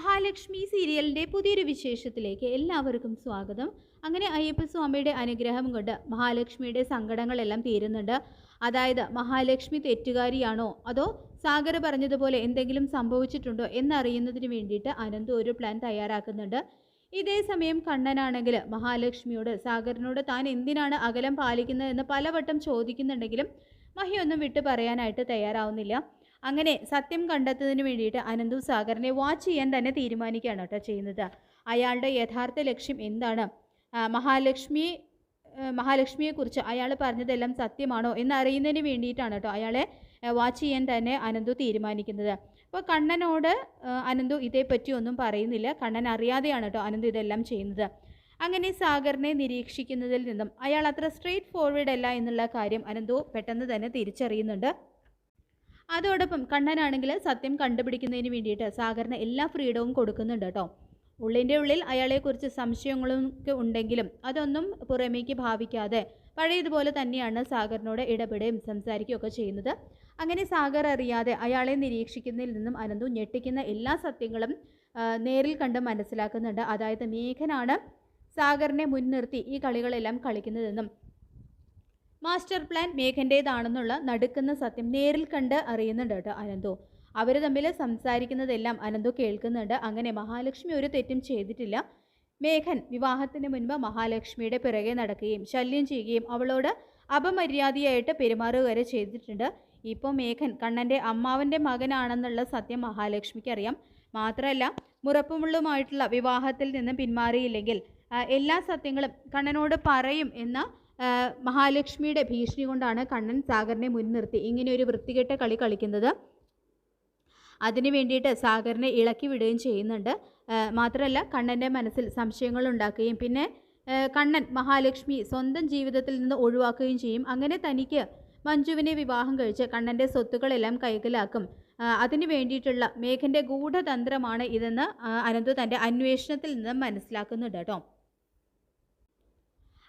മഹാലക്ഷ്മി സീരിയലിന്റെ പുതിയൊരു വിശേഷത്തിലേക്ക് എല്ലാവർക്കും സ്വാഗതം. അങ്ങനെ അയ്യപ്പസ്വാമിയുടെ അനുഗ്രഹം കൊണ്ട് മഹാലക്ഷ്മിയുടെ സങ്കടങ്ങളെല്ലാം തീരുന്നുണ്ട്. അതായത് മഹാലക്ഷ്മി തെറ്റുകാരിയാണോ? അതോ സാഗർ പറഞ്ഞതുപോലെ എന്തെങ്കിലും സംഭവിച്ചിട്ടുണ്ടോ എന്നറിയുന്നതിന് വേണ്ടിയിട്ട് അനന്തു ഒരു പ്ലാൻ തയ്യാറാക്കുന്നുണ്ട്. ഇതേ സമയം കണ്ണനാണെങ്കിൽ മഹാലക്ഷ്മിയോട് സാഗറിനോട് താൻ എന്തിനാണ് അകലം പാലിക്കുന്നതെന്ന് പലവട്ടം ചോദിക്കുന്നുണ്ടെങ്കിലും മഹിയൊന്നും വിട്ടു പറയാനായിട്ട് തയ്യാറാവുന്നില്ല. അങ്ങനെ സത്യം കണ്ടെത്തുന്നതിന് വേണ്ടിയിട്ട് അനന്തു സാഗറിനെ വാച്ച് ചെയ്യാൻ തന്നെ തീരുമാനിക്കുകയാണ് കേട്ടോ ചെയ്യുന്നത്. അയാളുടെ യഥാർത്ഥ ലക്ഷ്യം എന്താണ്? മഹാലക്ഷ്മി മഹാലക്ഷ്മിയെക്കുറിച്ച് അയാൾ പറഞ്ഞതെല്ലാം സത്യമാണോ എന്നറിയുന്നതിന് വേണ്ടിയിട്ടാണ് കേട്ടോ അയാളെ വാച്ച് ചെയ്യാൻ തന്നെ അനന്തു തീരുമാനിക്കുന്നത്. അപ്പോൾ കണ്ണനോട് അനന്തു ഇതേപ്പറ്റി ഒന്നും പറയുന്നില്ല. കണ്ണൻ അറിയാതെയാണ് കേട്ടോ അനന്തു ഇതെല്ലാം ചെയ്യുന്നത്. അങ്ങനെ സാഗറിനെ നിരീക്ഷിക്കുന്നതിൽ നിന്നും അയാൾ അത്ര സ്ട്രെയിറ്റ് ഫോർവേഡ് അല്ല എന്നുള്ള കാര്യം അനന്തു പെട്ടെന്ന് തന്നെ തിരിച്ചറിയുന്നുണ്ട്. അതോടൊപ്പം കണ്ണനാണെങ്കിൽ സത്യം കണ്ടുപിടിക്കുന്നതിന് വേണ്ടിയിട്ട് സാഗറിന് എല്ലാ ഫ്രീഡവും കൊടുക്കുന്നുണ്ട് കേട്ടോ. ഉള്ളിന്റെ ഉള്ളിൽ അയാളെക്കുറിച്ച് സംശയങ്ങളൊക്കെ ഉണ്ടെങ്കിലും അതൊന്നും പുറമേക്ക് ഭാവിക്കാതെ പഴയതുപോലെ തന്നെയാണ് സാഗറിനോട് ഇടപെടുകയും സംസാരിക്കുകയൊക്കെ ചെയ്യുന്നത്. അങ്ങനെ സാഗർ അറിയാതെ അയാളെ നിരീക്ഷിക്കുന്നതിൽ നിന്നും അനന്തു ഞെട്ടിക്കുന്ന എല്ലാ സത്യങ്ങളും നേരിൽ കണ്ട് മനസ്സിലാക്കുന്നുണ്ട്. അതായത് മേഘനാണ് സാഗറിനെ മുൻനിർത്തി ഈ കളികളെല്ലാം കളിക്കുന്നതെന്നും മാസ്റ്റർ പ്ലാൻ മേഘന്റേതാണെന്നുള്ള നടുക്കുന്ന സത്യം നേരിൽ കണ്ട് അറിയുന്നുണ്ട് കേട്ടോ അനന്തു. അവർ തമ്മിൽ സംസാരിക്കുന്നതെല്ലാം അനന്തു കേൾക്കുന്നുണ്ട്. അങ്ങനെ മഹാലക്ഷ്മി ഒരു തെറ്റും ചെയ്തിട്ടില്ല. മേഘൻ വിവാഹത്തിന് മുൻപ് മഹാലക്ഷ്മിയുടെ പിറകെ നടക്കുകയും ശല്യം ചെയ്യുകയും അവളോട് അപമര്യാദയായിട്ട് പെരുമാറുക ചെയ്തിട്ടുണ്ട്. ഇപ്പോൾ മേഘൻ കണ്ണന്റെ അമ്മാവന്റെ മകനാണെന്നുള്ള സത്യം മഹാലക്ഷ്മിക്ക് അറിയാം മാത്രമല്ല മുറപ്പുമുള്ളുമായിട്ടുള്ള വിവാഹത്തിൽ നിന്ന് പിന്മാറിയില്ലെങ്കിൽ എല്ലാ സത്യങ്ങളും കണ്ണനോട് പറയും എന്ന മഹാലക്ഷ്മിയുടെ ഭീഷണി കൊണ്ടാണ് കണ്ണൻ സാഗറിനെ മുൻനിർത്തി ഇങ്ങനെ ഒരു വൃത്തികെട്ട കളി കളിക്കുന്നത്. അതിന് വേണ്ടിയിട്ട് സാഗറിനെ ഇളക്കി വിടുകയും ചെയ്യുന്നുണ്ട്. മാത്രമല്ല കണ്ണന്റെ മനസ്സിൽ സംശയങ്ങൾ ഉണ്ടാക്കുകയും പിന്നെ കണ്ണൻ മഹാലക്ഷ്മി സ്വന്തം ജീവിതത്തിൽ നിന്ന് ഒഴിവാക്കുകയും ചെയ്യും. അങ്ങനെ തനിക്ക് മഞ്ജുവിനെ വിവാഹം കഴിച്ച് കണ്ണന്റെ സ്വത്തുക്കളെല്ലാം കൈകലാക്കും അതിനു വേണ്ടിയിട്ടുള്ള മേഘന്റെ ഗൂഢതന്ത്രമാണ് ഇതെന്ന് അനന്തു തന്റെ അന്വേഷണത്തിൽ നിന്ന് മനസ്സിലാക്കുന്നുണ്ട് കേട്ടോ.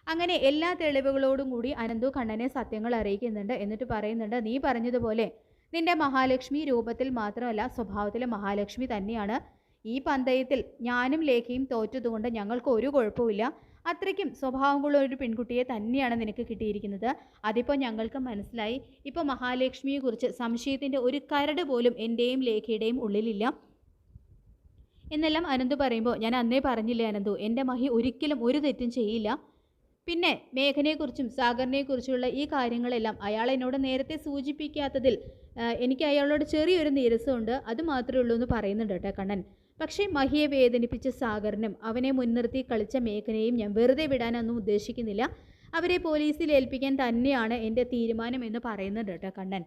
അങ്ങനെ എല്ലാ തെളിവുകളോടും കൂടി അനന്തു കണ്ണനെ സത്യങ്ങൾ അറിയിക്കുന്നുണ്ട്. എന്നിട്ട് പറയുന്നുണ്ട് നീ പറഞ്ഞതുപോലെ നിന്റെ മഹാലക്ഷ്മി രൂപത്തിൽ മാത്രമല്ല സ്വഭാവത്തിലെ മഹാലക്ഷ്മി തന്നെയാണ്. ഈ പന്തയത്തിൽ ഞാനും ലേഖയും തോറ്റതുകൊണ്ട് ഞങ്ങൾക്ക് ഒരു കുഴപ്പമില്ല അത്രയ്ക്കും സ്വഭാവമുള്ള ഒരു പെൺകുട്ടിയെ തന്നെയാണ് നിനക്ക് കിട്ടിയിരിക്കുന്നത്. അതിപ്പോൾ ഞങ്ങൾക്ക് മനസ്സിലായി. ഇപ്പോൾ മഹാലക്ഷ്മിയെക്കുറിച്ച് സംശയത്തിന്റെ ഒരു കരട് പോലും എന്റെയും ലേഖയുടെയും ഉള്ളിലില്ല. എന്നെല്ലാം അനന്തു പറയുമ്പോൾ ഞാൻ അന്നേ പറഞ്ഞില്ലേ അനന്തു എന്റെ മഹി ഒരിക്കലും ഒരു തെറ്റും ചെയ്യില്ല. പിന്നെ മേഘനെക്കുറിച്ചും സാഗറിനെക്കുറിച്ചുള്ള ഈ കാര്യങ്ങളെല്ലാം അയാൾ എന്നോട് നേരത്തെ സൂചിപ്പിക്കാത്തതിൽ എനിക്ക് അയാളോട് ചെറിയൊരു നീരസമുണ്ട്. അത് മാത്രമേ ഉള്ളൂ എന്ന് പറയുന്നുണ്ട് കേട്ടോ കണ്ണൻ. പക്ഷേ മഹിയെ വേദനിപ്പിച്ച സാഗറിനും അവനെ മുൻനിർത്തി കളിച്ച മേഘനെയും ഞാൻ വെറുതെ വിടാനൊന്നും ഉദ്ദേശിക്കുന്നില്ല. അവരെ പോലീസിൽ ഏൽപ്പിക്കാൻ തന്നെയാണ് എന്റെ തീരുമാനം എന്ന് പറയുന്നുണ്ട് കേട്ടോ കണ്ണൻ.